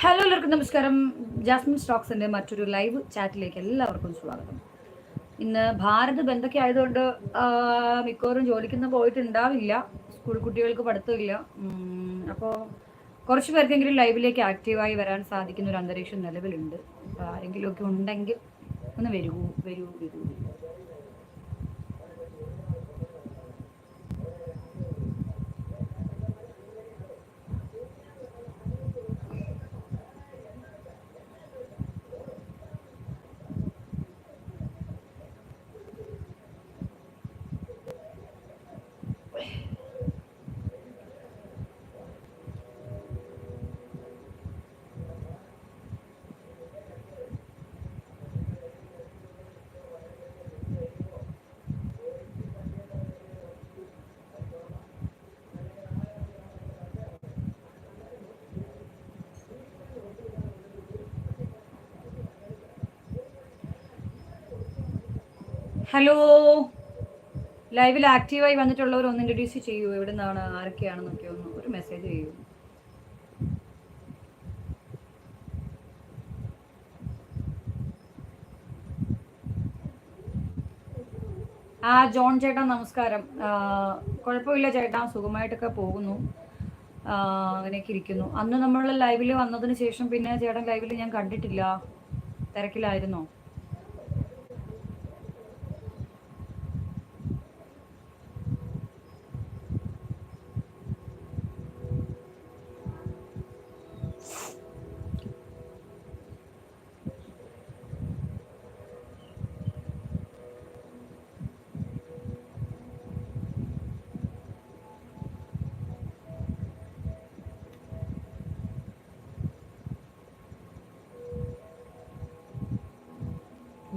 Hello എല്ലാവർക്കും നമസ്കാരം. Jasmine സ്റ്റോക്സിന്റെ മറ്റൊരു ലൈവ് ചാറ്റിലേക്ക് എല്ലാവർക്കും സ്വാഗതം. ഇന്ന് ഭാരത് ബന്ധൊക്കെ ആയതുകൊണ്ട് മിക്കവാറും ജോലിക്കൊന്നും പോയിട്ടുണ്ടാവില്ല. സ്കൂൾ കുട്ടികൾക്ക് പഠിത്തമില്ല. അപ്പോൾ കുറച്ച് പേർക്കെങ്കിലും ലൈവിലേക്ക് ആക്റ്റീവായി വരാൻ സാധിക്കുന്ന ഒരു അന്തരീക്ഷം നിലവിലുണ്ട്. അപ്പോൾ ആരെങ്കിലുമൊക്കെ ഉണ്ടെങ്കിൽ ഒന്ന് വരൂ വരൂ വരൂ വരൂ. ഹലോ. ലൈവിൽ ആക്റ്റീവായി വന്നിട്ടുള്ളവർ ഒന്ന് ഇൻട്രൊഡ്യൂസ് ചെയ്യൂ. എവിടെ നിന്നാണ് ആരൊക്കെയാണെന്നൊക്കെ ഒന്ന് ഒരു മെസ്സേജ് ചെയ്യൂ. ആ ജോൺ ചേട്ടാ നമസ്കാരം. കുഴപ്പമില്ല ചേട്ടാ സുഖമായിട്ടൊക്കെ പോകുന്നു. അങ്ങനെയൊക്കെ ഇരിക്കുന്നു. അന്ന് നമ്മൾ ലൈവിൽ വന്നതിന് ശേഷം പിന്നെ ചേട്ടൻ ലൈവിൽ ഞാൻ കണ്ടിട്ടില്ല. തിരക്കിലായിരുന്നോ?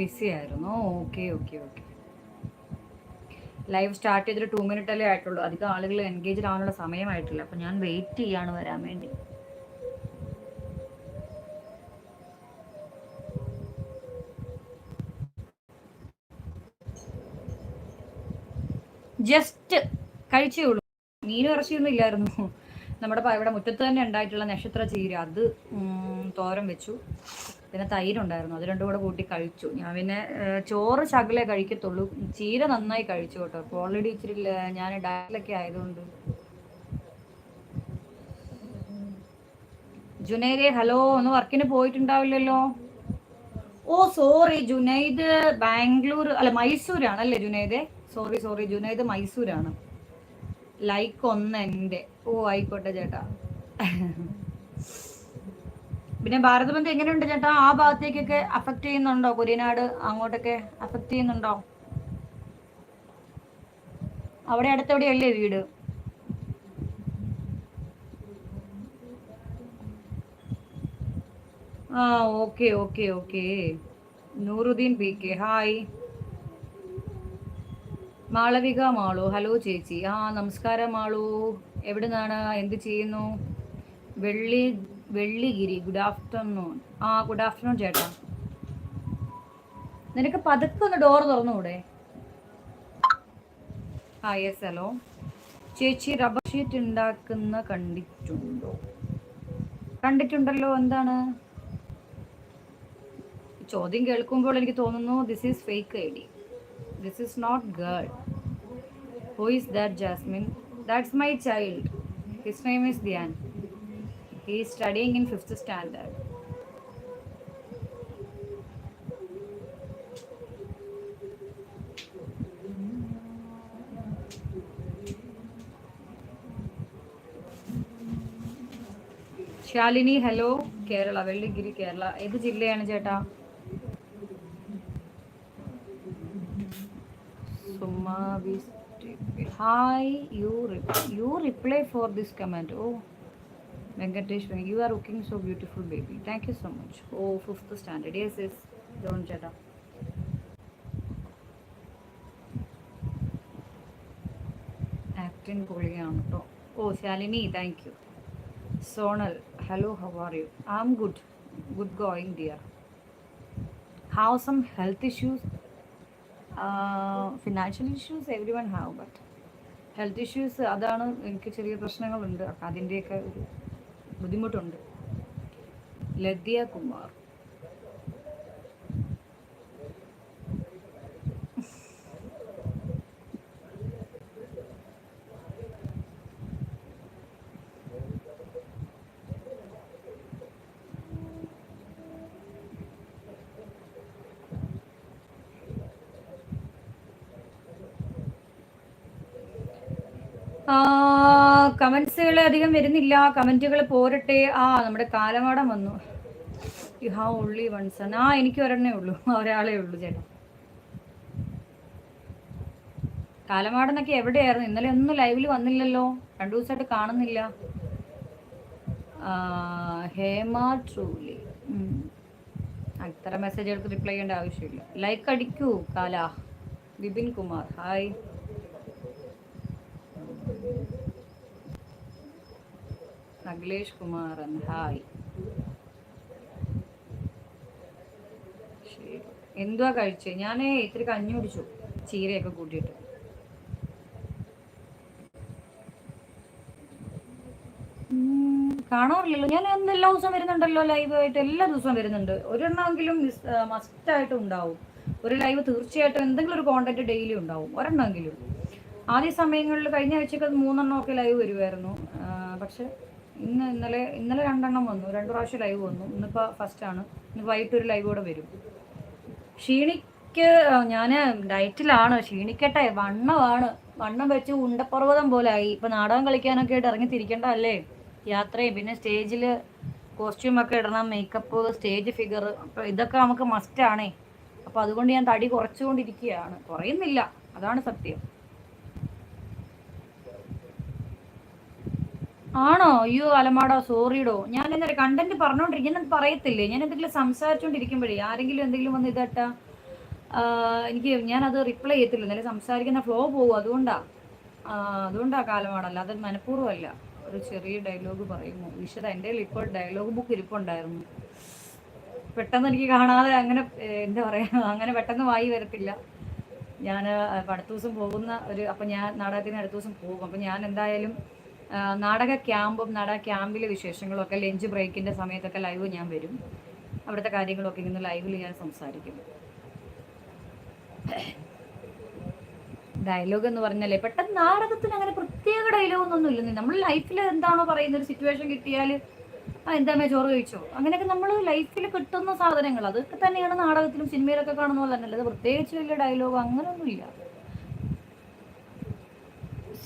ബിസി ആയിരുന്നു. Okay okay okay. Live start ചെയ്തിട്ട് ടു മിനിറ്റ് അല്ലേ ആയിട്ടുള്ളൂ. അധികം ആളുകൾ എൻഗേജ് ആവാനുള്ള സമയമായിട്ടില്ല. അപ്പം ഞാൻ വെയിറ്റ് ചെയ്യാണ് വരാൻ വേണ്ടി. ജസ്റ്റ് കഴിച്ചേ ഉള്ളൂ. മീനും ഇറച്ചിയൊന്നും ഇല്ലായിരുന്നു. നമ്മുടെ ഇവിടെ മുറ്റത്ത് തന്നെ ഉണ്ടായിട്ടുള്ള നക്ഷത്ര ചീര. അത് തോരം വെച്ചു. പിന്നെ തൈരുണ്ടായിരുന്നു. അത് രണ്ടും കൂടെ കൂട്ടി കഴിച്ചു. ഞാൻ പിന്നെ ചോറ് ശകലേ കഴിക്കത്തുള്ളൂ. ചീര നന്നായി കഴിച്ചു കേട്ടോ. അപ്പോൾ ഓൾറെഡി ഇച്ചിരി ഞാൻ ഡയറ്റിലൊക്കെ ആയതുകൊണ്ട്. ജുനൈദെ ഹലോ ഒന്ന് വർക്കിന് പോയിട്ടുണ്ടാവില്ലല്ലോ? ഓ സോറി ജുനൈദ് ബാംഗ്ലൂർ അല്ല മൈസൂരാണ് അല്ലേ ജുനൈദെ? സോറി സോറി ജുനൈദ് മൈസൂരാണ്. ലൈക്ക് ഒന്ന് എന്റെ. ഓ ആയിക്കോട്ടെ ചേട്ടാ. പിന്നെ ഭാരതബന്ധം എങ്ങനെയുണ്ട് ചേട്ടാ? ആ ഭാഗത്തേക്കൊക്കെ അഫക്റ്റ് ചെയ്യുന്നുണ്ടോ? കുര്യനാട് അങ്ങോട്ടൊക്കെ അഫക്റ്റ് ചെയ്യുന്നുണ്ടോ? അവിടെ അടുത്തെവിടെയല്ലേ വീട്? ആ okay okay okay. Nooruddin P K. Hi. Malavika Malu. Hello ചേച്ചി. ആ നമസ്കാരം മാളു. എവിടുന്നാണ്? എന്ത് ചെയ്യുന്നു? വെള്ളി വെള്ളിഗിരി ഗുഡ് ആഫ്റ്റർനൂൺ ആ ഗുഡ് ആഫ്റ്റർനൂൺ ചേട്ടാ. നിനക്ക് പതുക്കെ ഒന്ന് ഡോർ തുറന്നുകൂടെ? ആ യെസ് ഹലോ ചേച്ചി റബ്ബർ ഷീറ്റ് ഉണ്ടാക്കുന്ന കണ്ടിട്ടുണ്ടോ? കണ്ടിട്ടുണ്ടല്ലോ എന്താണ്? ചോദ്യം കേൾക്കുമ്പോൾ എനിക്ക് തോന്നുന്നു this is fake I D this is not girl who is that Jasmine that's my child his name is Dhyan he is studying in fifth standard Shalini hello Kerala Velligiri Kerala. ഏത് ജില്ലയാണ് ചേട്ടാ? Hi you you reply for this comment oh Venkatesh you are looking so beautiful baby thank you so much oh fifth standard yes yes John ചേട്ടാ acting പൊളിയാണ് കേട്ടോ ഓ Shalini thank you Sonal hello how are you I am good good going dear have some health issues financial issues every one have but health issues അതാണ് എനിക്ക് ചെറിയ പ്രശ്നങ്ങളുണ്ട്. അപ്പം അതിന്റെയൊക്കെ ഒരു ബുദ്ധിമുട്ടുണ്ട്. ലതിയ കുമാർ. കമന്റ്സുകൾ അധികം വരുന്നില്ല. കമന്റുകൾ പോരട്ടെ. ആ നമ്മുടെ കാലമാടം വന്നു. You have only one son ആ എനിക്ക് ഒരെണ്ണേ ഉള്ളൂ. ഒരാളേ ഉള്ളൂ ചേട്ടാ. കാലമാടനൊക്കെ എവിടെയായിരുന്നു? ഇന്നലെ ഒന്നും ലൈവിൽ വന്നില്ലല്ലോ. രണ്ടു ദിവസമായിട്ട് കാണുന്നില്ല. ഹേമ ട്രൂലി അത്തരം മെസ്സേജുകൾക്ക് റിപ്ലൈ ചെയ്യേണ്ട ആവശ്യമില്ല. ലൈക്ക് അടിക്കൂ കാല. വിപിൻ കുമാർ. ഹായ് അഖിലേഷ് കുമാറൻ ഹായ് എന്തുവാ കഴിച്ചേ? ഞാൻ ഇത്തിരി കഞ്ഞി കുടിച്ചു. ചീരയൊക്കെ കൂട്ടിയിട്ട്. കാണാറില്ലല്ലോ. ഞാൻ എല്ലാ ദിവസവും വരുന്നുണ്ടല്ലോ ലൈവ് ആയിട്ട് എല്ലാ ദിവസവും വരുന്നുണ്ട്. ഒരെണ്ണമെങ്കിലും മസ്റ്റായിട്ടും ഉണ്ടാവും. ഒരു ലൈവ് തീർച്ചയായിട്ടും എന്തെങ്കിലും ഒരു കോണ്ടന്റ് ഡെയിലി ഉണ്ടാവും. ഒരെണ്ണമെങ്കിലും. ആദ്യ സമയങ്ങളിൽ കഴിഞ്ഞ ആഴ്ചക്ക് അത് മൂന്നെണ്ണം ഒക്കെ ലൈവ് വരുമായിരുന്നു പക്ഷെ ഇന്ന് ഇന്നലെ ഇന്നലെ രണ്ടെണ്ണം വന്നു. രണ്ട് പ്രാവശ്യം ലൈവ് വന്നു. ഇന്നിപ്പോൾ ആണ്. ഇന്ന് വൈകിട്ട് ഒരു ലൈവ് കൂടെ വരും. ക്ഷീണിക്ക് ഞാൻ ഡയറ്റിലാണ് ക്ഷീണിക്കട്ടെ. വണ്ണമാണ്. വണ്ണം വെച്ച് ഉണ്ടപ്പർവതം ആയി. ഇപ്പം നാടകം കളിക്കാനൊക്കെ ആയിട്ട് ഇറങ്ങി തിരിക്കേണ്ടതല്ലേ? യാത്രയും പിന്നെ സ്റ്റേജിൽ കോസ്റ്റ്യൂമൊക്കെ ഇടണം മേക്കപ്പ് സ്റ്റേജ് ഫിഗർ അപ്പോൾ ഇതൊക്കെ നമുക്ക് മസ്റ്റാണേ അപ്പോൾ അതുകൊണ്ട് ഞാൻ തടി കുറച്ചുകൊണ്ടിരിക്കുകയാണ്. കുറയുന്നില്ല. അതാണ് സത്യം. ആണോ? അയ്യോ അലമാടോ സോറിയിടോ ഞാൻ എന്താ കണ്ടന്റ് പറഞ്ഞോണ്ടിരിക്കും ഞാൻ പറയത്തില്ലേ? ഞാൻ എന്തെങ്കിലും സംസാരിച്ചോണ്ടിരിക്കുമ്പോഴേ ആരെങ്കിലും എന്തെങ്കിലും വന്ന് ഇതട്ടാ എനിക്ക് അത് റിപ്ലൈ ചെയ്യത്തില്ല. എന്നാലും സംസാരിക്കുന്ന ഫ്ലോ പോകും അതുകൊണ്ടാ. അതുകൊണ്ടാ കാലമാടല്ല അത് മനഃപൂർവമല്ല. ഒരു ചെറിയ ഡയലോഗ് പറയുന്നു. വിശദ എന്റെ ഇപ്പോൾ ഡയലോഗ് ബുക്ക് ഇരിപ്പുണ്ടായിരുന്നു. പെട്ടെന്ന് എനിക്ക് കാണാതെ അങ്ങനെ എന്താ പറയുക അങ്ങനെ പെട്ടെന്ന് വായി വരത്തില്ല. ഞാൻ അടുത്ത ദിവസം പോകുന്ന ഒരു അപ്പം ഞാൻ നാടകത്തിന് അടുത്ത ദിവസം പോകും. അപ്പം ഞാൻ എന്തായാലും നാടക ക്യാമ്പും നാടക ക്യാമ്പിലെ വിശേഷങ്ങളും ഒക്കെ ലഞ്ച് ബ്രേക്കിന്റെ സമയത്തൊക്കെ ലൈവ് ഞാൻ വരും. അവിടുത്തെ കാര്യങ്ങളൊക്കെ ഇങ്ങനെ ലൈവിൽ ഞാൻ സംസാരിക്കും. ഡയലോഗ് എന്ന് പറഞ്ഞാലേ പെട്ടെന്ന് നാടകത്തിന് അങ്ങനെ പ്രത്യേക ഡയലോഗ് ഒന്നും ഇല്ല നമ്മൾ ലൈഫിൽ എന്താണോ പറയുന്ന ഒരു സിറ്റുവേഷൻ കിട്ടിയാൽ ആ എന്താമേ ചോറ് കഴിച്ചോ? അങ്ങനെയൊക്കെ നമ്മൾ ലൈഫിൽ കിട്ടുന്ന സാധനങ്ങൾ. അതൊക്കെ തന്നെയാണ് നാടകത്തിലും സിനിമയിലൊക്കെ കാണുന്ന പോലെ തന്നെ. അല്ലാതെ പ്രത്യേകിച്ച് വലിയ ഡയലോഗ് അങ്ങനെയൊന്നുമില്ല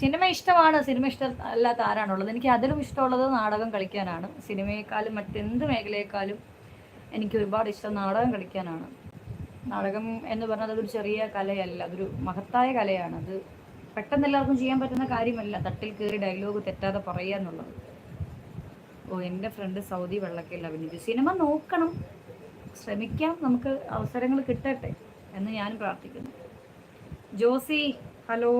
സിനിമ ഇഷ്ടമാണ്. സിനിമ ഇഷ്ടമല്ലാത്ത ആരാണുള്ളത്? എനിക്ക് അതിലും ഇഷ്ടമുള്ളത് നാടകം കളിക്കാനാണ്. സിനിമയെക്കാളും മറ്റെന്ത് മേഖലയെക്കാളും എനിക്ക് ഒരുപാട് ഇഷ്ടം നാടകം കളിക്കാനാണ്. നാടകം എന്ന് പറഞ്ഞാൽ അതൊരു ചെറിയ കലയല്ല. അതൊരു മഹത്തായ കലയാണ്. അത് പെട്ടെന്ന് എല്ലാവർക്കും ചെയ്യാൻ പറ്റുന്ന കാര്യമല്ല. തട്ടിൽ കയറി ഡയലോഗ് തെറ്റാതെ പറയുക എന്നുള്ളത്. ഓ എന്റെ ഫ്രണ്ട് സൗദി വെള്ളക്കയിൽ അഭിനയിച്ചു സിനിമ നോക്കണം. ശ്രമിക്കാം. നമുക്ക് അവസരങ്ങൾ കിട്ടട്ടെ എന്ന് ഞാനും പ്രാർത്ഥിക്കുന്നു. ജോസി ഹലോ.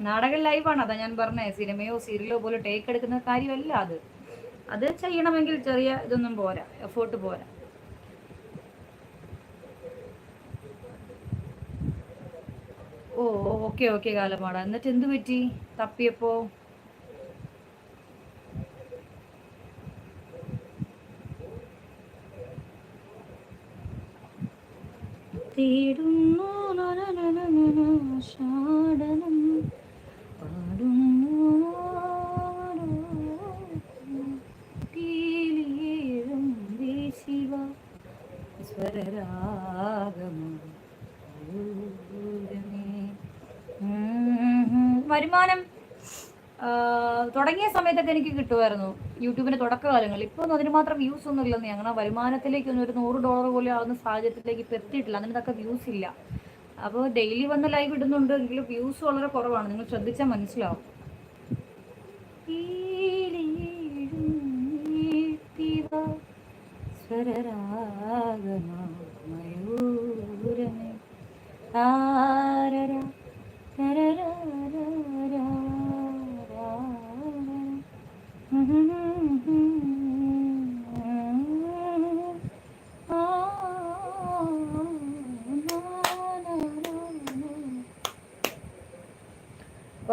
നാടകം ലൈവാണ് അതാ ഞാൻ പറഞ്ഞേ. സിനിമയോ സീരിയലോ പോലെ ടേക്ക് എടുക്കുന്ന കാര്യമല്ല അത്. അത് ചെയ്യണമെങ്കിൽ ചെറിയ ഇതൊന്നും പോരാ എഫേർട്ട് പോരാ. ഓ ഓക്കെ ഓക്കെ കാലമാട. എന്നിട്ട് എന്ത് പറ്റി? തപ്പിയപ്പോ? തേടുന്നു സമയത്തൊക്കെ എനിക്ക് കിട്ടുമായിരുന്നു. യൂട്യൂബിന്റെ തുടക്കകാലങ്ങളിൽ. ഇപ്പോൾ ഒന്നും അതിന് മാത്രം വ്യൂസ് ഒന്നും ഇല്ലെന്ന് ഞങ്ങളുടെ വരുമാനത്തിലേക്ക് ഒരു നൂറ് ഡോളർ പോലും ആവുന്ന സാഹചര്യത്തിലേക്ക് ഇപ്പോൾ എത്തിയിട്ടില്ല. അതിനൊക്കെ വ്യൂസ് ഇല്ല. അപ്പോൾ ഡെയിലി വന്ന് ലൈവ് ഇടുന്നുണ്ട് എങ്കിലും വ്യൂസ് വളരെ കുറവാണ്. നിങ്ങൾ ശ്രദ്ധിച്ചാൽ മനസ്സിലാവും. സ്വരരാഗമയൂരമേ താരര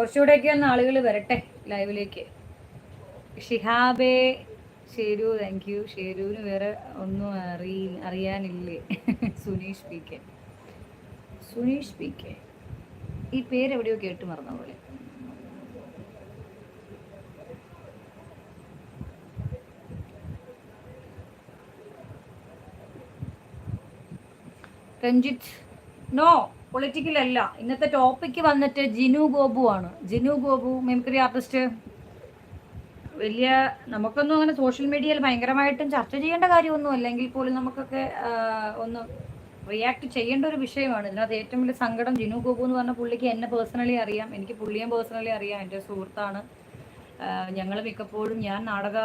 കുറച്ചുകൂടെയൊക്കെ ഒന്ന് ആളുകൾ വരട്ടെ ലൈവിലേക്ക്. ഷിഹാബേ ഷേരു താങ്ക് യു ഷേരുവിന് വേറെ ഒന്നും അറി അറിയാനില്ലേ? Suneesh P K. Suneesh P K. ഈ പേര് എവിടെയോ കേട്ട് മറന്ന പോലെ. രഞ്ജിത്ത്. നോ. പൊളിറ്റിക്കൽ അല്ല ഇന്നത്തെ ടോപ്പിക്ക് വന്നിട്ട് ജിനു ഗോപു ആണ്. ജിനു ഗോപു മിമിക്രി ആർട്ടിസ്റ്റ് വലിയ നമുക്കൊന്നും അങ്ങനെ സോഷ്യൽ മീഡിയയിൽ ഭയങ്കരമായിട്ടും ചർച്ച ചെയ്യേണ്ട കാര്യമൊന്നും അല്ലെങ്കിൽ പോലും നമുക്കൊക്കെ ഒന്ന് റിയാക്ട് ചെയ്യേണ്ട ഒരു വിഷയമാണ്. ഇതിനകത്ത് ഏറ്റവും വലിയ സങ്കടം ജിനു ഗോപു എന്ന് പറഞ്ഞ പുള്ളിക്ക് എന്നെ പേഴ്സണലി അറിയാം. എനിക്ക് പുള്ളിയെ പേഴ്സണലി അറിയാം. എന്റെ സുഹൃത്താണ്. ഞങ്ങൾ മിക്കപ്പോഴും ഞാൻ നാടക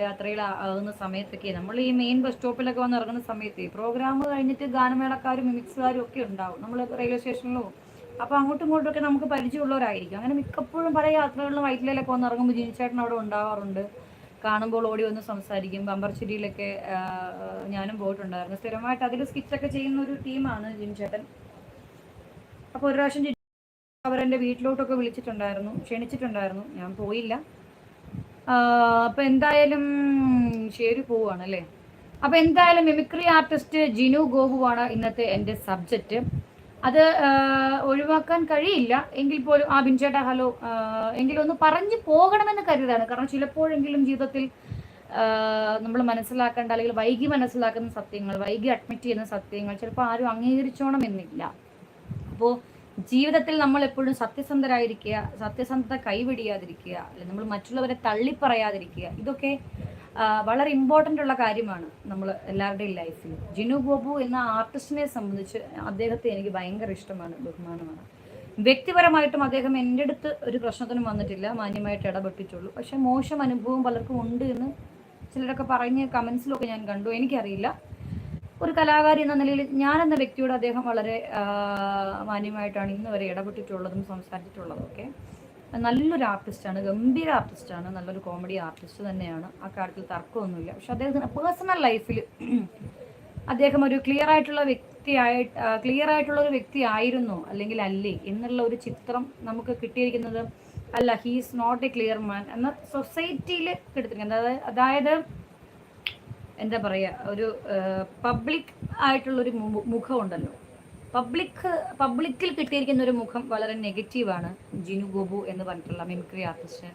യാത്രയിൽ ആകുന്ന സമയത്തൊക്കെ നമ്മൾ ഈ മെയിൻ ബസ് സ്റ്റോപ്പിലൊക്കെ വന്ന് ഇറങ്ങുന്ന സമയത്ത് പ്രോഗ്രാം കഴിഞ്ഞിട്ട് ഗാനമേളക്കാരും മിമിക്സുകാരും ഒക്കെ ഉണ്ടാവും. നമ്മൾ റെയിൽവേ സ്റ്റേഷനിലും അപ്പോൾ അങ്ങോട്ടും ഇങ്ങോട്ടും ഒക്കെ നമുക്ക് പരിചയമുള്ളവരായിരിക്കും. അങ്ങനെ മിക്കപ്പോഴും പല യാത്രകളിലും വൈറ്റിലൊക്കെ വന്ന് ഇറങ്ങുമ്പോൾ ജിനിച്ചേട്ടൻ അവിടെ ഉണ്ടാവാറുണ്ട്. കാണുമ്പോൾ ഓടി വന്ന് സംസാരിക്കും. ബമ്പർച്ചിരിയിലൊക്കെ ആ, ഞാനും പോയിട്ടുണ്ടായിരുന്നു. സ്ഥിരമായിട്ട് അതിൽ സ്കിറ്റൊക്കെ ചെയ്യുന്ന ഒരു ടീമാണ് ജിൻചേട്ടൻ. അപ്പോൾ ഒരു പ്രാവശ്യം അവരെന്റെ വീട്ടിലോട്ടൊക്കെ വിളിച്ചിട്ടുണ്ടായിരുന്നു. ക്ഷണിച്ചിട്ടുണ്ടായിരുന്നു. ഞാൻ പോയില്ല. അപ്പോൾ എന്തായാലും ശരി പോവാണ് അല്ലേ അപ്പോൾ എന്തായാലും മിമിക്രി ആർട്ടിസ്റ്റ് ജിനു ഗോപുവാണ് ഇന്നത്തെ എന്റെ സബ്ജക്റ്റ് അത് ഒഴിവാക്കാൻ കഴിയില്ല. എങ്കിൽ പോലും ആ ബിൻചേട്ടാ ഹലോ ഒന്ന് പറഞ്ഞു പോകണമെന്ന് കരുതാണ്. കാരണം ചിലപ്പോഴെങ്കിലും ജീവിതത്തിൽ നമ്മൾ മനസ്സിലാക്കേണ്ട അല്ലെങ്കിൽ വൈകി മനസ്സിലാക്കുന്ന സത്യങ്ങൾ വൈകി അഡ്മിറ്റ് ചെയ്യുന്ന സത്യങ്ങൾ ചിലപ്പോൾ ആരും അംഗീകരിച്ചോണമെന്നില്ല അപ്പോൾ ജീവിതത്തിൽ നമ്മൾ എപ്പോഴും സത്യസന്ധരായിരിക്കുക സത്യസന്ധത കൈവിടിയാതിരിക്കുക അല്ലെങ്കിൽ നമ്മൾ മറ്റുള്ളവരെ തള്ളിപ്പറയാതിരിക്കുക ഇതൊക്കെ വളരെ ഇമ്പോർട്ടന്റ് ഉള്ള കാര്യമാണ് നമ്മൾ എല്ലാവരുടെയും ലൈഫിൽ ജിനു ബോബു എന്ന ആർട്ടിസ്റ്റിനെ സംബന്ധിച്ച് അദ്ദേഹത്തെ എനിക്ക് ഭയങ്കര ഇഷ്ടമാണ് ബഹുമാനമാണ്. വ്യക്തിപരമായിട്ടും അദ്ദേഹം എന്റെ അടുത്ത് ഒരു പ്രശ്നത്തിനും വന്നിട്ടില്ല മാന്യമായിട്ട് ഇടപെട്ടിട്ടുള്ളൂ. പക്ഷേ മോശം അനുഭവം പലർക്കും ഉണ്ട് എന്ന് ചിലരൊക്കെ പറഞ്ഞ് കമൻസിലൊക്കെ ഞാൻ കണ്ടു. എനിക്കറിയില്ല. ഒരു കലാകാരി എന്ന നിലയിൽ ഞാൻ എന്ന വ്യക്തിയോട് അദ്ദേഹം വളരെ മാന്യമായിട്ടാണ് ഇന്ന് വരെ ഇടപെട്ടിട്ടുള്ളതും സംസാരിച്ചിട്ടുള്ളതും ഒക്കെ. നല്ലൊരു ആർട്ടിസ്റ്റാണ് ഗംഭീര ആർട്ടിസ്റ്റാണ് നല്ലൊരു കോമഡി ആർട്ടിസ്റ്റ് തന്നെയാണ്. ആ കാര്യത്തിൽ തർക്കമൊന്നുമില്ല. പക്ഷെ അദ്ദേഹത്തിന് പേഴ്സണൽ ലൈഫിൽ അദ്ദേഹം ഒരു ക്ലിയർ ആയിട്ടുള്ള വ്യക്തിയായിട്ട് ക്ലിയർ ആയിട്ടുള്ള ഒരു വ്യക്തി ആയിരുന്നോ അല്ലെങ്കിൽ അല്ലേ എന്നുള്ള ഒരു ചിത്രം നമുക്ക് കിട്ടിയിരിക്കുന്നത് അല്ല he's not a clear man എന്ന സൊസൈറ്റിയിൽ കിടത്തിരിക്കുന്നത് അതായത് അതായത് എന്താ പറയുക ഒരു പബ്ലിക് ആയിട്ടുള്ളൊരു മുഖമുണ്ടല്ലോ. പബ്ലിക് പബ്ലിക്കിൽ കിട്ടിയിരിക്കുന്ന ഒരു മുഖം വളരെ നെഗറ്റീവാണ് ജിനു ഗോപു എന്ന് പറഞ്ഞിട്ടുള്ള മിമിക്രി ആർട്ടിസ്റ്റ്.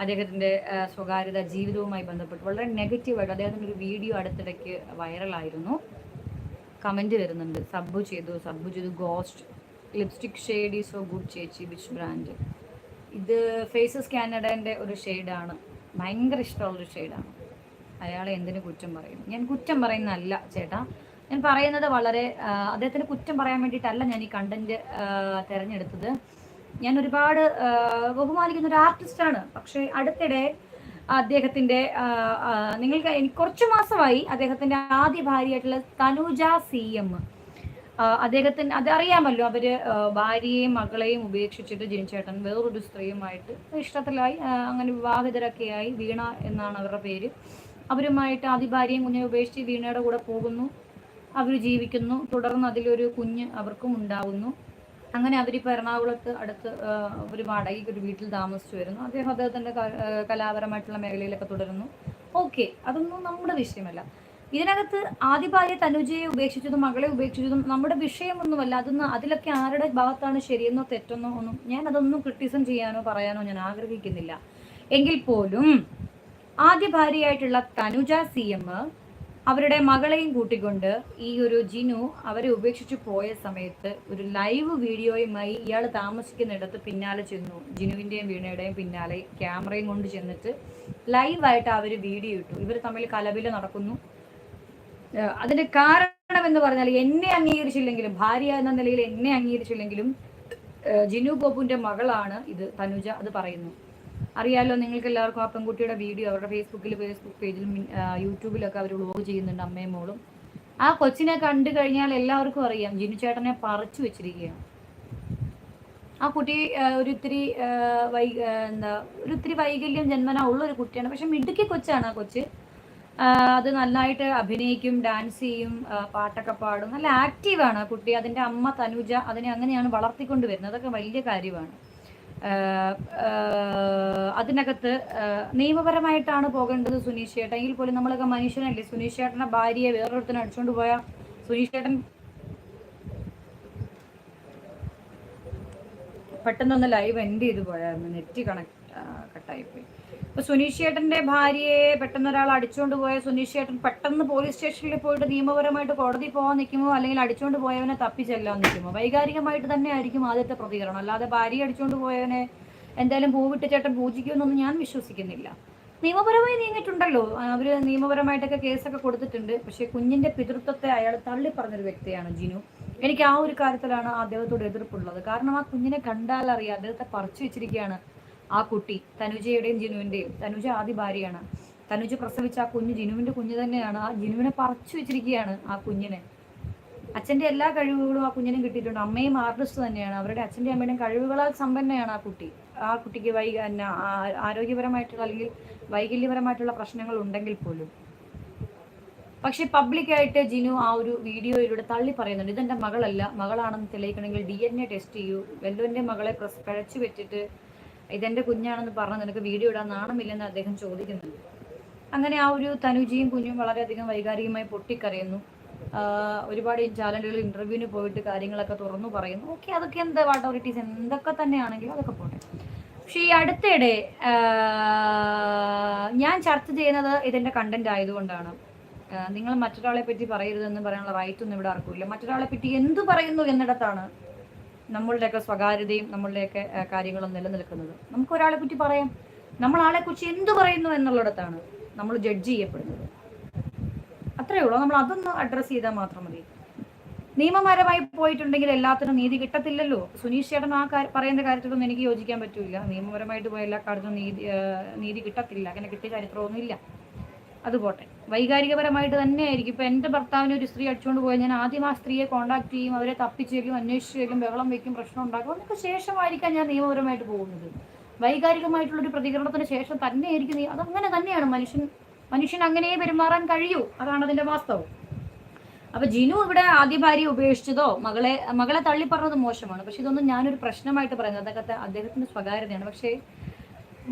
അദ്ദേഹത്തിന്റെ സ്വകാര്യത ജീവിതവുമായി ബന്ധപ്പെട്ട് വളരെ നെഗറ്റീവായിട്ട് അദ്ദേഹത്തിന്റെ ഒരു വീഡിയോ അടുത്തിടയ്ക്ക് വൈറലായിരുന്നു. കമന്റ് വരുന്നുണ്ട് സബ്ബു ചെയ്തു സബ്ബു ചെയ്തു ghost lipstick shade is so good ചേച്ചി വിച്ച് ബ്രാൻഡ്. ഇത് ഫേസസ് കാനഡന്റെ ഒരു ഷെയ്ഡാണ് ഭയങ്കര ഇഷ്ടമുള്ളൊരു ഷെയ്ഡാണ്. അയാളെ എന്തിനു കുറ്റം പറയും? ഞാൻ കുറ്റം പറയുന്നതല്ല ചേട്ടാ. ഞാൻ പറയുന്നത് വളരെ അദ്ദേഹത്തിന് കുറ്റം പറയാൻ വേണ്ടിയിട്ടല്ല ഞാൻ ഈ കണ്ടന്റ് തിരഞ്ഞെടുത്തത്. ഞാൻ ഒരുപാട് ബഹുമാനിക്കുന്ന ഒരു ആർട്ടിസ്റ്റാണ് പക്ഷേ അടുത്തിടെ അദ്ദേഹത്തിന്റെ നിങ്ങൾക്ക് എനിക്ക് കുറച്ച് മാസമായി അദ്ദേഹത്തിന്റെ ആദ്യ ഭാര്യയായിട്ടുള്ള തനുജ സി എം. അദ്ദേഹത്തിന് അതറിയാമല്ലോ അവർ ഭാര്യയെയും മകളെയും ഉപേക്ഷിച്ചിട്ട് ജിനിച്ചേട്ടൻ വേറൊരു സ്ത്രീയുമായിട്ട് ഇഷ്ടത്തിലായി അങ്ങനെ വിവാഹിതരൊക്കെയായി വീണ എന്നാണ് അവരുടെ പേര്. അവരുമായിട്ട് ആദ്യ ഭാര്യയും കുഞ്ഞിനെ ഉപേക്ഷിച്ച് വീണയുടെ കൂടെ പോകുന്നു. അവർ ജീവിക്കുന്നു. തുടർന്ന് അതിലൊരു കുഞ്ഞ് അവർക്കും ഉണ്ടാവുന്നു. അങ്ങനെ അവരിപ്പോൾ എറണാകുളത്ത് അടുത്ത് ഒരു വാടകയ്ക്ക് ഒരു വീട്ടിൽ താമസിച്ചു വരുന്നു. അദ്ദേഹം അദ്ദേഹത്തിന്റെ കലാപരമായിട്ടുള്ള മേഖലയിലൊക്കെ തുടരുന്നു. ഓക്കെ അതൊന്നും നമ്മുടെ വിഷയമല്ല. ഇതിനകത്ത് ആദ്യ ഭാര്യ തനുജയെ ഉപേക്ഷിച്ചതും മകളെ ഉപേക്ഷിച്ചതും നമ്മുടെ വിഷയമൊന്നുമല്ല. അതൊന്നും അതിലൊക്കെ ആരുടെ ഭാഗത്താണ് ശരിയെന്നോ തെറ്റെന്നോ ഒന്നും ഞാൻ അതൊന്നും ക്രിട്ടിസം ചെയ്യാനോ പറയാനോ ഞാൻ ആഗ്രഹിക്കുന്നില്ല. എങ്കിൽ പോലും ആദ്യ ഭാര്യയായിട്ടുള്ള തനുജ സി എം അവരുടെ മകളെയും കൂട്ടിക്കൊണ്ട് ഈ ഒരു ജിനു അവരെ ഉപേക്ഷിച്ച് പോയ സമയത്ത് ഒരു ലൈവ് വീഡിയോയുമായി ഇയാൾ താമസിക്കുന്നിടത്ത് പിന്നാലെ ചെന്നു. ജിനുവിന്റെയും വീണയുടെയും പിന്നാലെ ക്യാമറയും കൊണ്ട് ചെന്നിട്ട് ലൈവായിട്ട് അവർ വീഡിയോ ഇട്ടു. ഇവർ തമ്മിൽ കലവില നടക്കുന്നു. അതിന്റെ കാരണം എന്ന് പറഞ്ഞാൽ എന്നെ അംഗീകരിച്ചില്ലെങ്കിലും ഭാര്യ എന്ന നിലയിൽ എന്നെ അംഗീകരിച്ചില്ലെങ്കിലും ജിനു ബോബുവിന്റെ മകളാണ് ഇത് തനുജ അത് പറയുന്നു. അറിയാലോ നിങ്ങൾക്ക് എല്ലാവർക്കും ആ പെൺകുട്ടിയുടെ വീഡിയോ അവരുടെ ഫേസ്ബുക്കിൽ ഫേസ്ബുക്ക് പേജിലും യൂട്യൂബിലൊക്കെ അവർ വ്ളോഗ് ചെയ്യുന്നുണ്ട് അമ്മയും മോളും. ആ കൊച്ചിനെ കണ്ടു കഴിഞ്ഞാൽ എല്ലാവർക്കും അറിയാം ജിനു ചേട്ടനെ പറിച്ചു വെച്ചിരിക്കുകയാണ്. ആ കുട്ടി ഒരിത്തിരി വൈ എന്താ ഒരിത്തിരി വൈകല്യം ജന്മന ഉള്ള ഒരു കുട്ടിയാണ്. പക്ഷെ മിടുക്കി കൊച്ചാണ് ആ കൊച്ച്. അത് നന്നായിട്ട് അഭിനയിക്കും ഡാൻസ് ചെയ്യും പാട്ടൊക്കെ പാടും. നല്ല ആക്റ്റീവാണ് ആ കുട്ടി. അതിന്റെ അമ്മ തനുജ അതിനെ അങ്ങനെയാണ് വളർത്തിക്കൊണ്ട് വരുന്നത്. അതൊക്കെ വലിയ കാര്യമാണ്. അതിനകത്ത് നിയമപരമായിട്ടാണ് പോകേണ്ടത് സുനീഷ് ചേട്ടൻ. എങ്കിൽ പോലും നമ്മളൊക്കെ മനുഷ്യനല്ലേ? സുനീഷ് ചേട്ടന്റെ ഭാര്യയെ വേറൊരുത്തിന് അടിച്ചുകൊണ്ട് പോയാൽ സുനീഷ് ചേട്ടൻ പെട്ടെന്നൊന്ന് ലൈവ് എൻഡ് ചെയ്ത് പോയായിരുന്നു നെറ്റ് കണക്ട് കട്ടായിപ്പോയി. അപ്പോൾ സുനീഷ് ചേട്ടന്റെ ഭാര്യയെ പെട്ടെന്ന് ഒരാൾ അടിച്ചുകൊണ്ട് പോയ സുനീഷ് ചേട്ടൻ പെട്ടെന്ന് പോലീസ് സ്റ്റേഷനിൽ പോയിട്ട് നിയമപരമായിട്ട് കോടതി പോകാൻ നിൽക്കുമോ? അല്ലെങ്കിൽ അടിച്ചുകൊണ്ട് പോയവനെ തപ്പിച്ചെല്ലാൻ നിൽക്കുമോ? വൈകാരികമായിട്ട് തന്നെ ആയിരിക്കും ആദ്യത്തെ പ്രതികരണം. അല്ലാതെ ഭാര്യ അടിച്ചുകൊണ്ട് പോയവനെ എന്തായാലും പൂവിട്ട് ചേട്ടൻ പൂജിക്കുമെന്നൊന്നും ഞാൻ വിശ്വസിക്കുന്നില്ല. നിയമപരമായി നീങ്ങിയിട്ടുണ്ടല്ലോ. അവർ നിയമപരമായിട്ടൊക്കെ കേസൊക്കെ കൊടുത്തിട്ടുണ്ട്. പക്ഷേ കുഞ്ഞിന്റെ പിതൃത്വത്തെ അയാൾ തള്ളി പറഞ്ഞൊരു വ്യക്തിയാണ് ജിനു. എനിക്ക് ആ ഒരു കാര്യത്തിലാണ് അദ്ദേഹത്തോട് എതിർപ്പുള്ളത്. കാരണം ആ കുഞ്ഞിനെ കണ്ടാൽ അറിയാം അദ്ദേഹത്തെ പറിച്ചു വെച്ചിരിക്കുകയാണ്. ആ കുട്ടി തനുജയുടെയും ജിനുവിന്റെയും തനുജ ആദ്യ ഭാര്യയാണ്. തനുജ പ്രസവിച്ച ആ കുഞ്ഞ് ജിനുവിന്റെ കുഞ്ഞ് തന്നെയാണ്. ആ ജിനുവിനെ പറിച്ചു വെച്ചിരിക്കുകയാണ് ആ കുഞ്ഞിനെ. അച്ഛന്റെ എല്ലാ കഴിവുകളും ആ കുഞ്ഞിനും കിട്ടിയിട്ടുണ്ട്. അമ്മയും ആർട്ടിസ്റ്റ് തന്നെയാണ്. അവരുടെ അച്ഛന്റെ അമ്മയുടെയും കഴിവുകളാൽ സമ്പന്നയാണ് ആ കുട്ടി. ആ കുട്ടിക്ക് വൈ ആരോഗ്യപരമായിട്ടുള്ള അല്ലെങ്കിൽ വൈകല്യപരമായിട്ടുള്ള പ്രശ്നങ്ങൾ ഉണ്ടെങ്കിൽ പോലും. പക്ഷെ പബ്ലിക്കായിട്ട് ജിനു ആ ഒരു വീഡിയോയിലൂടെ തള്ളി പറയുന്നുണ്ട്. ഇതെന്റെ മകളല്ല. മകളാണെന്ന് തെളിയിക്കണമെങ്കിൽ ഡി എൻ എ ടെസ്റ്റ് ചെയ്യൂ. വെല്ലുവിന്റെ മകളെ പ്രസ് പഴച്ചു വെച്ചിട്ട് ഇതെന്റെ കുഞ്ഞാണെന്ന് പറഞ്ഞ് നിനക്ക് വീഡിയോ ഇടാൻ നാണമില്ലെന്ന് അദ്ദേഹം ചോദിക്കുന്നുണ്ട്. അങ്ങനെ ആ ഒരു തനുജിയും കുഞ്ഞും വളരെയധികം വൈകാരികമായി പൊട്ടിക്കരയുന്നു. ഒരുപാട് ചാനലുകൾ ഇന്റർവ്യൂവിന് പോയിട്ട് കാര്യങ്ങളൊക്കെ തുറന്നു പറയുന്നു. ഓക്കെ അതൊക്കെ എന്താ അതോറിറ്റീസ് എന്തൊക്കെ തന്നെയാണെങ്കിലും അതൊക്കെ പോട്ടെ. പക്ഷേ ഈ അടുത്തിടെ ഞാൻ ചർച്ച ചെയ്യുന്നത് ഇതിന്റെ കണ്ടന്റ് ആയതുകൊണ്ടാണ്. നിങ്ങൾ മറ്റൊരാളെ പറ്റി പറയരുതെന്ന് പറയാനുള്ള റൈറ്റ് ഒന്നും ഇവിടെ ആർക്കുമില്ല. മറ്റൊരാളെ പറ്റി എന്തു പറയുന്നു എന്നിടത്താണ് നമ്മളുടെയൊക്കെ സ്വകാര്യതയും നമ്മളുടെയൊക്കെ കാര്യങ്ങളും നിലനിൽക്കുന്നത്. നമുക്ക് ഒരാളെ പറ്റി പറയാം. നമ്മൾ ആളെ കുറിച്ച് എന്ത് പറയുന്നു എന്നുള്ളിടത്താണ് നമ്മൾ ജഡ്ജ് ചെയ്യപ്പെടുന്നത്. അത്രയേ ഉള്ളൂ. നമ്മൾ അതൊന്ന് അഡ്രസ്സ് ചെയ്താൽ മാത്രം മതി. നിയമപരമായി പോയിട്ടുണ്ടെങ്കിൽ എല്ലാത്തിനും നീതി കിട്ടത്തില്ലല്ലോ. സുനീഷ് ചേട്ടൻ ആ പറയുന്ന കാര്യത്തിലൊന്നും എനിക്ക് യോജിക്കാൻ പറ്റൂല. നിയമപരമായിട്ട് പോയ എല്ലാ കാര്യത്തിനും നീതി നീതി കിട്ടത്തില്ല. അങ്ങനെ കിട്ടിയ ചരിത്രമൊന്നുമില്ല. അത് പോട്ടെ. വൈകാരികപരമായിട്ട് തന്നെയായിരിക്കും. ഇപ്പൊ എന്റെ ഭർത്താവിനെ ഒരു സ്ത്രീ അടിച്ചുകൊണ്ട് പോയാൽ ഞാൻ ആദ്യം ആ സ്ത്രീയെ കോണ്ടാക്ട് ചെയ്യും അവരെ തപ്പിച്ചേക്കും അന്വേഷിച്ചേക്കും ബഹളം വെക്കും പ്രശ്നം ഉണ്ടാക്കും. അതിനൊക്കെ ശേഷമായിരിക്കാം ഞാൻ നിയമപരമായിട്ട് പോകുന്നത്. വൈകാരികമായിട്ടുള്ള ഒരു പ്രതികരണത്തിന് ശേഷം തന്നെയായിരിക്കും നീ അതങ്ങനെ തന്നെയാണ്. മനുഷ്യൻ മനുഷ്യൻ അങ്ങനെ പെരുമാറാൻ കഴിയൂ. അതാണ് അതിന്റെ വാസ്തവം. അപ്പൊ ജിനു ഇവിടെ ആദ്യ ഭാര്യയെ ഉപേക്ഷിച്ചതോ? മകളെ മകളെ തള്ളി പറഞ്ഞത് മോശമാണ്. പക്ഷെ ഇതൊന്നും ഞാനൊരു പ്രശ്നമായിട്ട് പറയുന്നത് അതൊക്കെ അദ്ദേഹത്തിന്റെ സ്വകാര്യതയാണ്. പക്ഷേ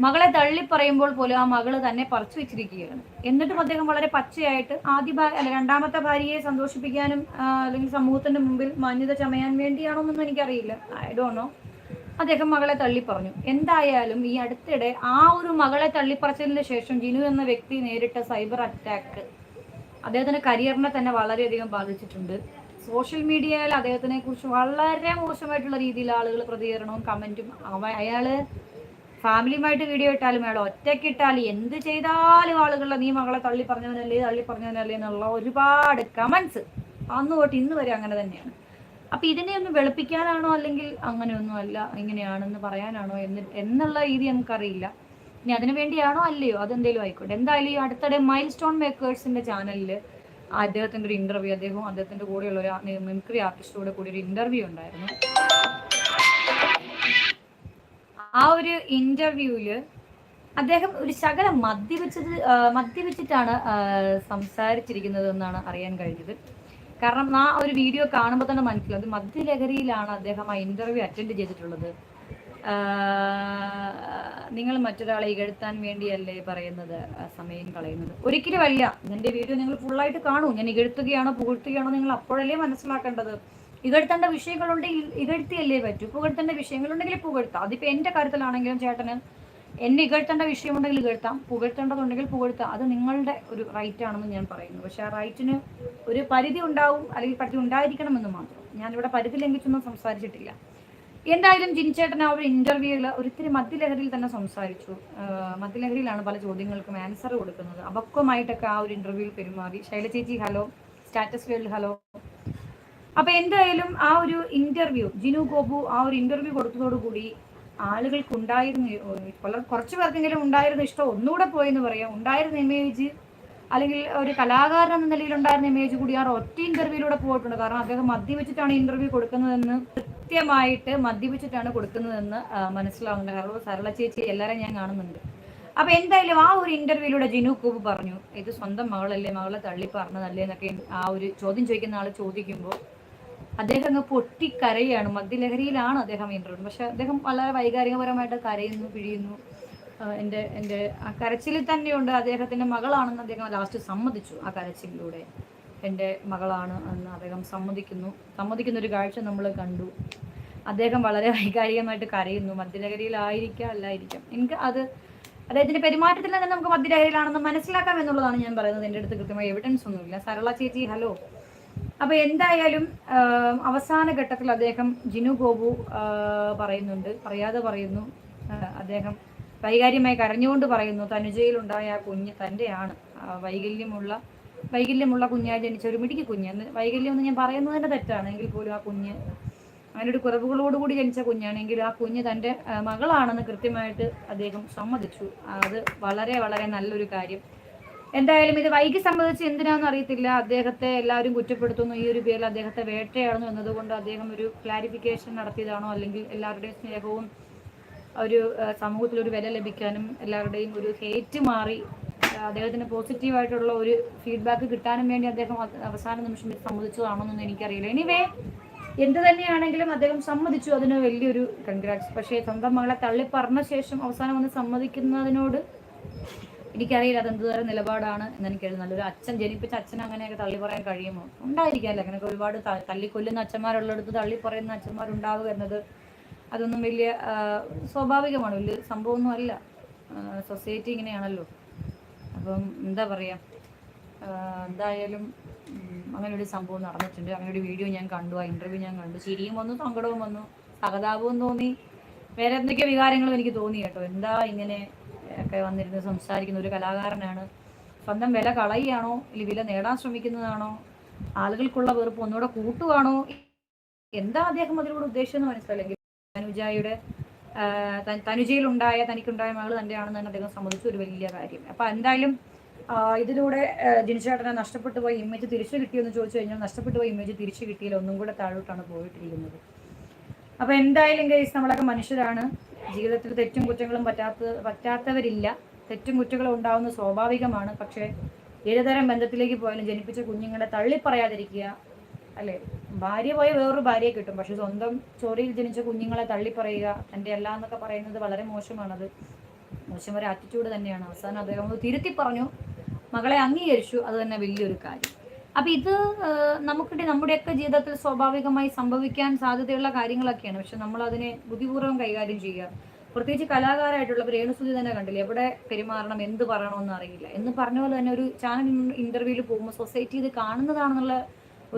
മകളെ തള്ളി പറയുമ്പോൾ പോലും ആ മകൾ തന്നെ പറിച്ചു വെച്ചിരിക്കുകയാണ്. എന്നിട്ടും അദ്ദേഹം വളരെ പച്ചയായിട്ട് ആദ്യ ഭാര്യ അല്ല രണ്ടാമത്തെ ഭാര്യയെ സന്തോഷിപ്പിക്കാനും അല്ലെങ്കിൽ സമൂഹത്തിന്റെ മുമ്പിൽ മാന്യത ചമയാൻ വേണ്ടിയാണോന്നൊന്നും എനിക്കറിയില്ല. ഐ ഡോ നോ അദ്ദേഹം മകളെ തള്ളി പറഞ്ഞു. എന്തായാലും ഈ അടുത്തിടെ ആ ഒരു മകളെ തള്ളിപ്പറച്ചതിന് ശേഷം ജിനു എന്ന വ്യക്തി നേരിട്ട സൈബർ അറ്റാക്ക് അദ്ദേഹത്തിന്റെ കരിയറിനെ തന്നെ വളരെയധികം ബാധിച്ചിട്ടുണ്ട്. സോഷ്യൽ മീഡിയയിൽ അദ്ദേഹത്തിനെ കുറിച്ച് വളരെ മോശമായിട്ടുള്ള രീതിയിൽ ആളുകൾ പ്രതികരണവും കമന്റും അയാൾ ഫാമിലിയുമായിട്ട് വീഡിയോ ഇട്ടാലും അയാൾ ഒറ്റയ്ക്ക് ഇട്ടാലും എന്ത് ചെയ്താലും ആളുകളുടെ നീ മകളെ തള്ളി പറഞ്ഞവനല്ലേ തള്ളി പറഞ്ഞവനല്ലേ എന്നുള്ള ഒരുപാട് കമൻസ് അന്ന് തൊട്ട് ഇന്ന് വരെ അങ്ങനെ തന്നെയാണ്. അപ്പൊ ഇതിനെ ഒന്ന് വെളുപ്പിക്കാനാണോ അല്ലെങ്കിൽ അങ്ങനെയൊന്നും അല്ല ഇങ്ങനെയാണെന്ന് പറയാനാണോ എന്ന് എന്നുള്ള രീതി നമുക്കറിയില്ല. ഇനി അതിനു വേണ്ടിയാണോ അല്ലയോ? അതെന്തേലും ആയിക്കോട്ടെ. എന്തായാലും ഈ അടുത്തിടെ മൈൽ സ്റ്റോൺ മേക്കേഴ്സിന്റെ ചാനലിൽ അദ്ദേഹത്തിന്റെ ഒരു ഇന്റർവ്യൂ അദ്ദേഹവും അദ്ദേഹത്തിന്റെ കൂടെയുള്ള ഒരു മിമിക്രി ആർട്ടിസ്റ്റോടെ കൂടി ഒരു ഇന്റർവ്യൂ ഉണ്ടായിരുന്നു. ആ ഒരു ഇന്റർവ്യൂൽ അദ്ദേഹം ഒരു ശകലം മദ്യപിച്ചത് മദ്യപിച്ചിട്ടാണ് സംസാരിച്ചിരിക്കുന്നത് എന്നാണ് അറിയാൻ കഴിഞ്ഞത്. കാരണം ആ ഒരു വീഡിയോ കാണുമ്പോൾ തന്നെ മനസ്സിലാവും മദ്യലഹരിയിലാണ് അദ്ദേഹം ആ ഇന്റർവ്യൂ അറ്റൻഡ് ചെയ്തിട്ടുള്ളത്. നിങ്ങൾ മറ്റൊരാളെ ഇകഴ്ത്താൻ വേണ്ടിയല്ലേ പറയുന്നത് സമയം കളയുന്നത്? ഒരിക്കലും അല്ല. എന്റെ വീഡിയോ നിങ്ങൾ ഫുള്ളായിട്ട് കാണൂ. ഞാൻ ഇകഴ്ത്തുകയാണോ പുകഴ്ത്തുകയാണോ നിങ്ങൾ അപ്പോഴല്ലേ മനസ്സിലാക്കേണ്ടത്? ഇകഴ്ത്തേണ്ട വിഷയങ്ങളുണ്ടെങ്കിൽ ഇകഴ്ത്തിയല്ലേ പറ്റൂ? പുകഴ്ത്തേണ്ട വിഷയങ്ങളുണ്ടെങ്കിൽ പുകഴ്ത്താം. അതിപ്പോൾ എന്റെ കാര്യത്തിലാണെങ്കിലും ചേട്ടന് എന്നെ ഇകഴ്ത്തേണ്ട വിഷയമുണ്ടെങ്കിൽ ഇകഴ്ത്താം. പുകഴ്ത്തേണ്ടതുണ്ടെങ്കിൽ പുകഴ്ത്താം. അത് നിങ്ങളുടെ ഒരു റൈറ്റ് ആണെന്ന് ഞാൻ പറയുന്നു. പക്ഷേ ആ റൈറ്റിന് ഒരു പരിധി ഉണ്ടാവും അല്ലെങ്കിൽ പരിധി ഉണ്ടായിരിക്കണമെന്ന് മാത്രം. ഞാനിവിടെ പരിധി ലംഘിച്ചൊന്നും സംസാരിച്ചിട്ടില്ല. എന്തായാലും ജിൻചേട്ടൻ ആ ഒരു ഇന്റർവ്യൂവിൽ ഒരിത്തിരി മദ്യലഹരിയിൽ തന്നെ സംസാരിച്ചു. മദ്യലഹരിയിലാണ് പല ചോദ്യങ്ങൾക്കും ആൻസർ കൊടുക്കുന്നത്. അപക്വമായിട്ടൊക്കെ ആ ഒരു ഇന്റർവ്യൂവിൽ പെരുമാറി. ശൈലചേച്ചി ഹലോ സ്റ്റാറ്റസ് വേൾഡ് ഹലോ അപ്പൊ എന്തായാലും ആ ഒരു ഇന്റർവ്യൂ ജിനു ഗോപു ആ ഒരു ഇന്റർവ്യൂ കൊടുത്തതോടുകൂടി ആളുകൾക്ക് ഉണ്ടായിരുന്നു കുറച്ച് പേർക്കെങ്കിലും ഉണ്ടായിരുന്ന ഇഷ്ടം. ഒന്നുകൂടെ പോയെന്ന് പറയാം. ഉണ്ടായിരുന്ന ഇമേജ് അല്ലെങ്കിൽ ഒരു കലാകാരൻ എന്ന നിലയിൽ ഉണ്ടായിരുന്ന ഇമേജ് കൂടി ആ ഒറ്റ ഇന്റർവ്യൂലൂടെ പോയിട്ടുണ്ട്. കാരണം അദ്ദേഹം മദ്യപിച്ചിട്ടാണ് ഇന്റർവ്യൂ കൊടുക്കുന്നതെന്ന് കൃത്യമായിട്ട് മദ്യപിച്ചിട്ടാണ് കൊടുക്കുന്നതെന്ന് മനസ്സിലാവുന്നുണ്ട്. കാരണം സരള ചേച്ചി എല്ലാവരെയും ഞാൻ കാണുന്നുണ്ട്. അപ്പൊ എന്തായാലും ആ ഒരു ഇന്റർവ്യൂലൂടെ ജിനു കൂബ് പറഞ്ഞു ഇത് സ്വന്തം മകളല്ലേ? മകളെ തള്ളി പറഞ്ഞതല്ലേ? എന്നൊക്കെ ആ ഒരു ചോദ്യം ചോദിക്കുന്ന ആൾ ചോദിക്കുമ്പോൾ അദ്ദേഹം അങ്ങ് പൊട്ടിക്കരയാണ്. മദ്യലഹരിയിലാണ് അദ്ദേഹം വീണ്ടും പക്ഷെ അദ്ദേഹം വളരെ വൈകാരികപരമായിട്ട് കരയുന്നു പിഴിയുന്നു. എന്റെ എന്റെ ആ കരച്ചിലിൽ തന്നെയുണ്ട് അദ്ദേഹത്തിന്റെ മകളാണെന്ന് അദ്ദേഹം ലാസ്റ്റ് സമ്മതിച്ചു ആ കരച്ചിലിലൂടെ. എന്റെ മകളാണ് എന്ന് അദ്ദേഹം സമ്മതിക്കുന്നു. സമ്മതിക്കുന്ന ഒരു കാഴ്ച നമ്മൾ കണ്ടു. അദ്ദേഹം വളരെ വൈകാരികമായിട്ട് കരയുന്നു. മദ്യലഹരിയിലായിരിക്കാം അല്ലായിരിക്കാം. എനിക്ക് അത് അദ്ദേഹത്തിന്റെ പെരുമാറ്റത്തിൽ തന്നെ നമുക്ക് മദ്യലഹരിയിലാണെന്ന് മനസ്സിലാക്കാം എന്നുള്ളതാണ് ഞാൻ പറയുന്നത്. എന്റെ അടുത്ത് കൃത്യമായ എവിഡൻസ് ഒന്നുമില്ല. സരള ചേച്ചി ഹലോ അപ്പൊ എന്തായാലും അവസാന ഘട്ടത്തിൽ അദ്ദേഹം ജിനു ഗോപു പറയുന്നുണ്ട് പറയാതെ പറയുന്നു. അദ്ദേഹം വൈകാര്യമായി കരഞ്ഞുകൊണ്ട് പറയുന്നു തനുജയിലുണ്ടായ ആ കുഞ്ഞ് തന്റെയാണ്. വൈകല്യമുള്ള വൈകല്യമുള്ള കുഞ്ഞായി ജനിച്ച ഒരു മിടുക്കി കുഞ്ഞ്. വൈകല്യം എന്ന് ഞാൻ പറയുന്നത് തന്നെ തെറ്റാണ്. എങ്കിൽ പോലും ആ കുഞ്ഞ് അങ്ങനെ ഒരു കുറവുകളോടുകൂടി ജനിച്ച കുഞ്ഞാണെങ്കിൽ ആ കുഞ്ഞ് തന്റെ മകളാണെന്ന് കൃത്യമായിട്ട് അദ്ദേഹം സമ്മതിച്ചു. അത് വളരെ വളരെ നല്ലൊരു കാര്യം. എന്തായാലും ഇത് വൈകി സംബന്ധിച്ച് എന്തിനാണെന്ന് അറിയത്തില്ല. അദ്ദേഹത്തെ എല്ലാവരും കുറ്റപ്പെടുത്തുന്നു. ഈ ഒരു പേരിൽ അദ്ദേഹത്തെ വേട്ടയാടുന്നു എന്നതുകൊണ്ട് അദ്ദേഹം ഒരു ക്ലാരിഫിക്കേഷൻ നടത്തിയതാണോ? അല്ലെങ്കിൽ എല്ലാവരുടെയും സ്നേഹവും ഒരു സമൂഹത്തിൽ ഒരു വില ലഭിക്കാനും എല്ലാവരുടെയും ഒരു ഹേറ്റ് മാറി അദ്ദേഹത്തിന് പോസിറ്റീവായിട്ടുള്ള ഒരു ഫീഡ്ബാക്ക് കിട്ടാനും വേണ്ടി അദ്ദേഹം അവ- അവസാന നിമിഷം ഇത് സമ്മതിച്ചതാണോന്നൊന്നും എനിക്കറിയില്ല. എനിവേ എന്ത് തന്നെയാണെങ്കിലും അദ്ദേഹം സമ്മതിച്ചു. അതിന് വലിയൊരു കൺഗ്രാറ്റ്സ് പക്ഷേ സ്വന്തം മകളെ തള്ളി പറഞ്ഞ ശേഷം അവസാനം വന്ന് സമ്മതിക്കുന്നതിനോട് എനിക്കറിയില്ല അതെന്ത് തരം നിലപാടാണ് എന്ന് എനിക്കറിയില്ല നല്ലൊരു അച്ഛൻ ജനിപ്പിച്ച അച്ഛൻ അങ്ങനെയൊക്കെ തള്ളി പറയാൻ കഴിയുമോ? ഉണ്ടായിരിക്കാമല്ലോ അങ്ങനെയൊക്കെ ഒരുപാട് തള്ളിക്കൊല്ലുന്ന അച്ഛന്മാരുള്ളിടത്ത് തള്ളി പറയുന്ന അച്ഛന്മാരുണ്ടാവുക എന്നത് അതൊന്നും വലിയ സ്വാഭാവികമാണ്. വലിയ സംഭവമൊന്നും അല്ല. സൊസൈറ്റി ഇങ്ങനെയാണല്ലോ. അപ്പം എന്താ പറയുക എന്തായാലും അങ്ങനെ ഒരു സംഭവം നടന്നിട്ടുണ്ട്. അങ്ങനെ ഒരു വീഡിയോ ഞാൻ കണ്ടു. ആ ഇന്റർവ്യൂ ഞാൻ കണ്ടു. ചിരിയും വന്നു സങ്കടവും വന്നു. സഹതാപവും തോന്നി. വേറെ എന്തൊക്കെയോ വികാരങ്ങളും എനിക്ക് തോന്നി കേട്ടോ. എന്താ ഇങ്ങനെ ഒക്കെ വന്നിരുന്ന് സംസാരിക്കുന്ന ഒരു കലാകാരനാണ്. സ്വന്തം വില കളയുകയാണോ? ഇല്ലെങ്കിൽ വില നേടാൻ ശ്രമിക്കുന്നതാണോ? ആളുകൾക്കുള്ള വെറുപ്പ് ഒന്നുകൂടെ കൂട്ടുവാണോ? എന്താ അദ്ദേഹം അതിലൂടെ ഉദ്ദേശിച്ചെന്ന് മനസ്സിലല്ലെങ്കിൽ തനുജായുടെ തനുജയിലുണ്ടായ തനിക്കുണ്ടായ മകൾ തന്നെയാണെന്ന് തന്നെ അദ്ദേഹം സമ്മതിച്ച ഒരു വലിയ കാര്യം. അപ്പൊ എന്തായാലും ഇതിലൂടെ ജിനിച്ചേട്ടനെ നഷ്ടപ്പെട്ടു പോയ ഇമേജ് തിരിച്ചു കിട്ടിയെന്ന് ചോദിച്ചു കഴിഞ്ഞാൽ നഷ്ടപ്പെട്ടു പോയ ഇമേജ് തിരിച്ചു കിട്ടിയില്ല ഒന്നും കൂടെ താഴോട്ടാണ് പോയിട്ടിരിക്കുന്നത്. അപ്പൊ എന്തായാലും കേസ് നമ്മളൊക്കെ മനുഷ്യരാണ്. ജീവിതത്തിൽ തെറ്റും കുറ്റങ്ങളും പറ്റാത്ത പറ്റാത്തവരില്ല. തെറ്റും കുറ്റങ്ങളും ഉണ്ടാവുന്നത് സ്വാഭാവികമാണ്. പക്ഷേ ഏതുതരം ബന്ധത്തിലേക്ക് പോയാലും ജനിപ്പിച്ച കുഞ്ഞുങ്ങളെ തള്ളിപ്പറയാതിരിക്കുക അല്ലെ? ഭാര്യ പോയ വേറൊരു ഭാര്യയെ കിട്ടും. പക്ഷെ സ്വന്തം ചോറിയിൽ ജനിച്ച കുഞ്ഞുങ്ങളെ തള്ളിപ്പറയുക തന്റെ അല്ല എന്നൊക്കെ പറയുന്നത് വളരെ മോശമാണത്. മോശം ഒരു ആറ്റിറ്റ്യൂഡ് തന്നെയാണ്. അവസാനം അദ്ദേഹം തിരുത്തി പറഞ്ഞു മകളെ അംഗീകരിച്ചു. അത് തന്നെ വലിയൊരു കാര്യം. അപ്പൊ ഇത് നമുക്കിടെ നമ്മുടെയൊക്കെ ജീവിതത്തിൽ സ്വാഭാവികമായി സംഭവിക്കാൻ സാധ്യതയുള്ള കാര്യങ്ങളൊക്കെയാണ്. പക്ഷെ നമ്മൾ അതിനെ ബുദ്ധിപൂർവം കൈകാര്യം ചെയ്യുക. പ്രത്യേകിച്ച് കലാകാരായിട്ടുള്ള രേണുസുതി തന്നെ കണ്ടില്ലേ? എവിടെ പെരുമാറണം എന്ത് പറയണമെന്ന് അറിയില്ല. എന്ന് പറഞ്ഞ പോലെ തന്നെ ഒരു ചാനൽ ഇന്റർവ്യൂവിൽ പോകുമ്പോൾ സൊസൈറ്റി ഇത് കാണുന്നതാണെന്നുള്ള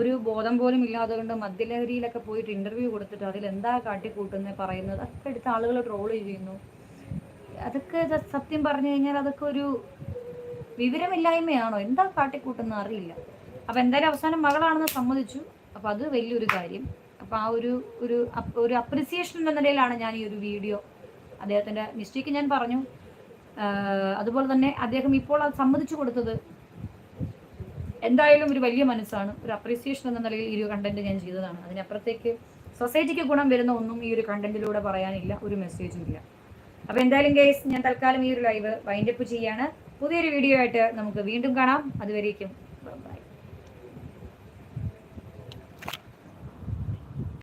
ഒരു ബോധം പോലും ഇല്ലാതെ കൊണ്ട് മദ്യലഹരിയിലൊക്കെ പോയിട്ട് ഇന്റർവ്യൂ കൊടുത്തിട്ട് അതിൽ എന്താ കാട്ടിക്കൂട്ടുന്നത് പറയുന്നത്? അതൊക്കെ എടുത്ത് ആളുകൾ ട്രോൾ ചെയ്യുന്നു. അതൊക്കെ സത്യം പറഞ്ഞു കഴിഞ്ഞാൽ അതൊക്കെ ഒരു വിവരമില്ലായ്മയാണോ? എന്താ കാട്ടിക്കൂട്ടുന്ന അറിയില്ല. അപ്പൊ എന്തായാലും അവസാനം മകളാണെന്ന് സമ്മതിച്ചു. അപ്പൊ അത് വലിയൊരു കാര്യം. അപ്പൊ ആ ഒരു ഒരു ഒരു അപ്രിസിയേഷൻ എന്ന നിലയിലാണ് ഞാൻ ഈ ഒരു വീഡിയോ അദ്ദേഹത്തിന്റെ മിസ്റ്റേക്ക് ഞാൻ പറഞ്ഞു. അതുപോലെ തന്നെ അദ്ദേഹം ഇപ്പോൾ അത് സമ്മതിച്ചു കൊടുത്തത് എന്തായാലും ഒരു വലിയ മനസ്സാണ്. ഒരു അപ്രീസിയേഷൻ എന്ന നിലയിൽ ഈ ഒരു കണ്ടന്റ് ഞാൻ ചെയ്തതാണ്. അതിനപ്പുറത്തേക്ക് സൊസൈറ്റിക്ക് ഗുണം വരുന്ന ഒന്നും ഈ ഒരു കണ്ടന്റിലൂടെ പറയാനില്ല ഒരു മെസ്സേജും ഇല്ല. അപ്പൊ എന്തായാലും ഗേസ് ഞാൻ തൽക്കാലം ഈ ഒരു ലൈവ് വൈൻഡപ്പ് ചെയ്യാണ് പുതിയൊരു വീഡിയോ ആയിട്ട് നമുക്ക് വീണ്ടും കാണാം. അതുവരേക്കും